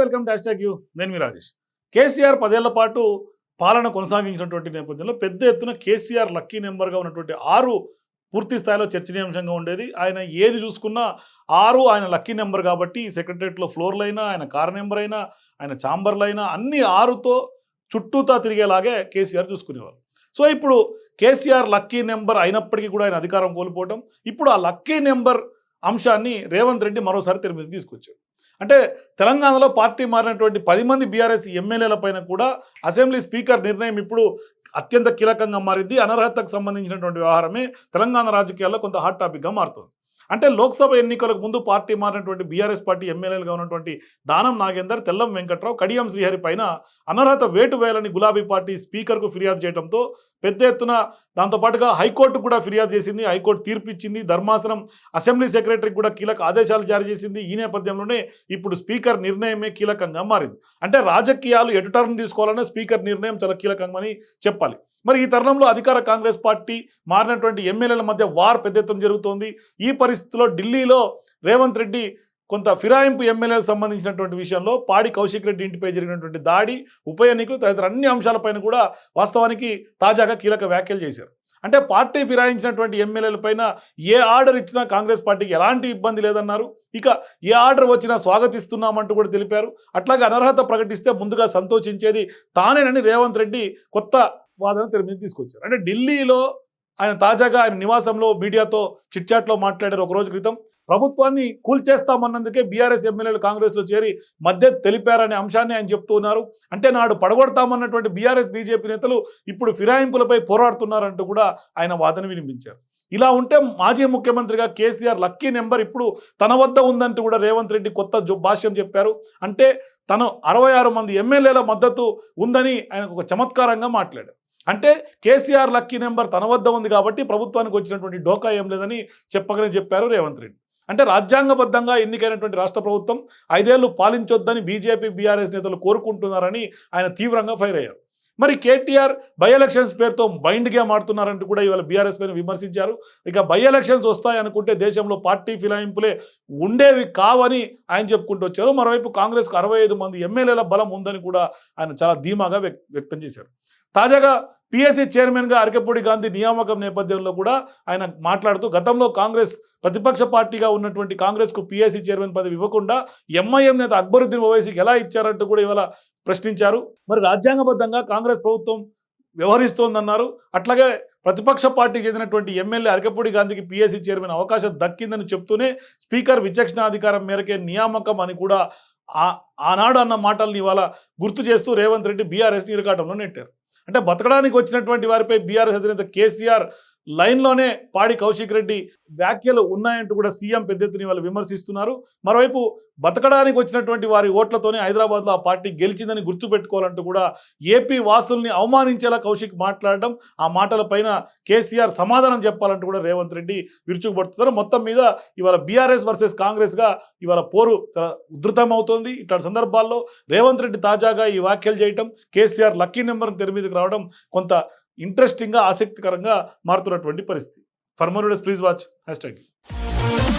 Welcome to hash you నేను మీ రాజేష్. కేసీఆర్ పదేళ్ళ పాటు పాలన కొనసాగించినటువంటి నేపథ్యంలో పెద్ద ఎత్తున కేసీఆర్ లక్కీ నెంబర్గా ఉన్నటువంటి ఆరు పూర్తి స్థాయిలో చర్చనీయాంశంగా ఉండేది. ఆయన ఏది చూసుకున్నా ఆరు ఆయన లక్కీ నెంబర్ కాబట్టి సెక్రటరియట్లో ఫ్లోర్లు అయినా ఆయన కార్ నెంబర్ అయినా ఆయన ఛాంబర్లు అయినా అన్ని ఆరుతో చుట్టూతా తిరిగేలాగే కేసీఆర్ చూసుకునేవారు. సో ఇప్పుడు కేసీఆర్ లక్కీ నెంబర్ అయినప్పటికీ కూడా ఆయన అధికారం కోల్పోవడం ఇప్పుడు ఆ లక్కీ నెంబర్ అంశాన్ని రేవంత్ రెడ్డి మరోసారి తెర మీద తీసుకొచ్చాడు. అంటే తెలంగాణలో పార్టీ మారినటువంటి పది మంది బీఆర్ఎస్ ఎమ్మెల్యేల పైన కూడా అసెంబ్లీ స్పీకర్ నిర్ణయం ఇప్పుడు అత్యంత కీలకంగా మారింది. అనర్హతకు సంబంధించినటువంటి వ్యవహారమే తెలంగాణ రాజకీయాల్లో కొంత హాట్ టాపిక్గా మారుతుంది. అంటే లోక్సభ ఎన్నికలకు ముందు పార్టీ మారినటువంటి బీఆర్ఎస్ పార్టీ ఎమ్మెల్యేలుగా ఉన్నటువంటి దానం నాగేందర్ తెల్లం వెంకట్రావు కడియం శ్రీహరి పైన అనర్హత వేటు వేయాలని గులాబీ పార్టీ స్పీకర్కు ఫిర్యాదు చేయడంతో పెద్ద ఎత్తున దాంతోపాటుగా హైకోర్టు కూడా ఫిర్యాదు చేసింది. హైకోర్టు తీర్పు ఇచ్చింది ధర్మాసనం అసెంబ్లీ సెక్రటరీకి కూడా కీలక ఆదేశాలు జారీ చేసింది. ఈ నేపథ్యంలోనే ఇప్పుడు స్పీకర్ నిర్ణయమే కీలకంగా మారింది. అంటే రాజకీయాలు ఎటు టర్న్ తీసుకోవాలనే స్పీకర్ నిర్ణయం చాలా కీలకమని చెప్పాలి. మరి ఈ తరుణంలో అధికార కాంగ్రెస్ పార్టీ మారినటువంటి ఎమ్మెల్యేల మధ్య వార్ పెద్ద ఎత్తున జరుగుతోంది. ఈ పరిస్థితిలో ఢిల్లీలో రేవంత్ రెడ్డి కొంత ఫిరాయింపు ఎమ్మెల్యేలకు సంబంధించినటువంటి విషయంలో పాడి కౌశిక్ రెడ్డి ఇంటిపై జరిగినటువంటి దాడి ఉప ఎన్నికలు తదితర అన్ని అంశాలపైన కూడా వాస్తవానికి తాజాగా కీలక వ్యాఖ్యలు చేశారు. అంటే పార్టీ ఫిరాయించినటువంటి ఎమ్మెల్యేలపైన ఏ ఆర్డర్ ఇచ్చినా కాంగ్రెస్ పార్టీకి ఎలాంటి ఇబ్బంది లేదన్నారు. ఇక ఏ ఆర్డర్ వచ్చినా స్వాగతిస్తున్నామంటూ కూడా తెలిపారు. అట్లాగే అనర్హత ప్రకటిస్తే ముందుగా సంతోషించేది తానేనని రేవంత్ రెడ్డి కొత్త వాదన తెర మీద తీసుకొచ్చారు. అంటే ఢిల్లీలో ఆయన తాజాగా ఆయన నివాసంలో మీడియాతో చిట్చాట్లో మాట్లాడారు ఒక రోజు క్రితం. ప్రభుత్వాన్ని కూల్చేస్తామన్నందుకే బీఆర్ఎస్ ఎమ్మెల్యేలు కాంగ్రెస్లో చేరి మద్దతు తెలిపారనే అంశాన్ని ఆయన చెప్తూ ఉన్నారు. అంటే నాడు పడగొడతామన్నటువంటి బీఆర్ఎస్ బీజేపీ నేతలు ఇప్పుడు ఫిరాయింపులపై పోరాడుతున్నారంటూ కూడా ఆయన వాదన వినిపించారు. ఇలా ఉంటే మాజీ ముఖ్యమంత్రిగా కేసీఆర్ లక్కీ నెంబర్ ఇప్పుడు తన వద్ద ఉందంటూ కూడా రేవంత్ రెడ్డి కొత్త జో- భాష్యం చెప్పారు. అంటే తను అరవై ఆరు మంది ఎమ్మెల్యేల మద్దతు ఉందని ఆయన ఒక చమత్కారంగా మాట్లాడారు. అంటే కేసీఆర్ లక్కీ నెంబర్ తన వద్ద ఉంది కాబట్టి ప్రభుత్వానికి వచ్చినటువంటి డోకా ఏం లేదని చెప్పకనే చెప్పారు రేవంత్ రెడ్డి. అంటే రాజ్యాంగబద్ధంగా ఎన్నికైనటువంటి రాష్ట్ర ప్రభుత్వం ఐదేళ్ళు పాలించొద్దని బీజేపీ బీఆర్ఎస్ నేతలు కోరుకుంటున్నారని ఆయన తీవ్రంగా ఫైర్ అయ్యారు. మరి కేటీఆర్ బై ఎలక్షన్స్ పేరుతో బైండ్ గేమ్ ఆడుతున్నారంటూ కూడా ఇవాళ బీఆర్ఎస్ పైన విమర్శించారు. ఇక బై ఎలక్షన్స్ వస్తాయనుకుంటే దేశంలో పార్టీ ఫిలాయింపులే ఉండేవి కావని ఆయన చెప్పుకుంటూ వచ్చారు. మరోవైపు కాంగ్రెస్కు అరవై ఐదు మంది ఎమ్మెల్యేల బలం ఉందని కూడా ఆయన చాలా ధీమాగా వ్యక్తం చేశారు. తాజాగా పిఎస్సీ చైర్మన్గా అరకపూడి గాంధీ నియామకం నేపథ్యంలో కూడా ఆయన మాట్లాడుతూ గతంలో కాంగ్రెస్ ప్రతిపక్ష పార్టీగా ఉన్నటువంటి కాంగ్రెస్కు పిఎస్సీ చైర్మన్ పదవి ఇవ్వకుండా ఎంఐఎం నేత అక్బరుద్దీన్ ఓవైసీకి ఎలా ఇచ్చారంటూ కూడా ఇవాళ ప్రశ్నించారు. మరి రాజ్యాంగబద్ధంగా కాంగ్రెస్ ప్రభుత్వం వ్యవహరిస్తోందన్నారు. అట్లాగే ప్రతిపక్ష పార్టీకి చెందినటువంటి ఎమ్మెల్యే అరకపూడి గాంధీకి పిఎస్సీ చైర్మన్ అవకాశం దక్కిందని చెప్తూనే స్పీకర్ విచక్షణాధికారం మేరకే నియామకం అని కూడా ఆ- ఆనాడు అన్న మాటల్ని ఇవాళ గుర్తు చేస్తూ రేవంత్ రెడ్డి బీఆర్ఎస్ని ఇరకాటంలో నెట్టారు. అంటే బతకడానికి వచ్చినటువంటి వారిపై బీఆర్ఎస్ అధినేత కేసీఆర్ లైన్లోనే పాడి కౌశిక్ రెడ్డి వ్యాఖ్యలు ఉన్నాయంటూ కూడా సీఎం పెద్ద ఎత్తున వాళ్ళు విమర్శిస్తున్నారు. మరోవైపు బతకడానికి వచ్చినటువంటి వారి ఓట్లతోనే హైదరాబాద్లో ఆ పార్టీ గెలిచిందని గుర్తుపెట్టుకోవాలంటూ కూడా ఏపీ వాసుల్ని అవమానించేలా కౌశిక్ మాట్లాడడం ఆ మాటల పైన కేసీఆర్ సమాధానం చెప్పాలంటూ కూడా రేవంత్ రెడ్డి విరుచుకుపడుతున్నారు. మొత్తం మీద ఇవాళ బీఆర్ఎస్ వర్సెస్ కాంగ్రెస్గా ఇవాళ పోరు ఉధృతమవుతోంది. ఉధృతం ఇట్లాంటి సందర్భాల్లో రేవంత్ రెడ్డి తాజాగా ఈ వ్యాఖ్యలు చేయటం కేసీఆర్ లక్కీ నెంబర్ తెర మీదకి రావడం కొంత ఇంట్రెస్టింగ్గా ఆసక్తికరంగా మారుతున్నటువంటి పరిస్థితి. ఫర్ ప్లీజ్ వాచ్ హ్యాష్ ట్యాగ్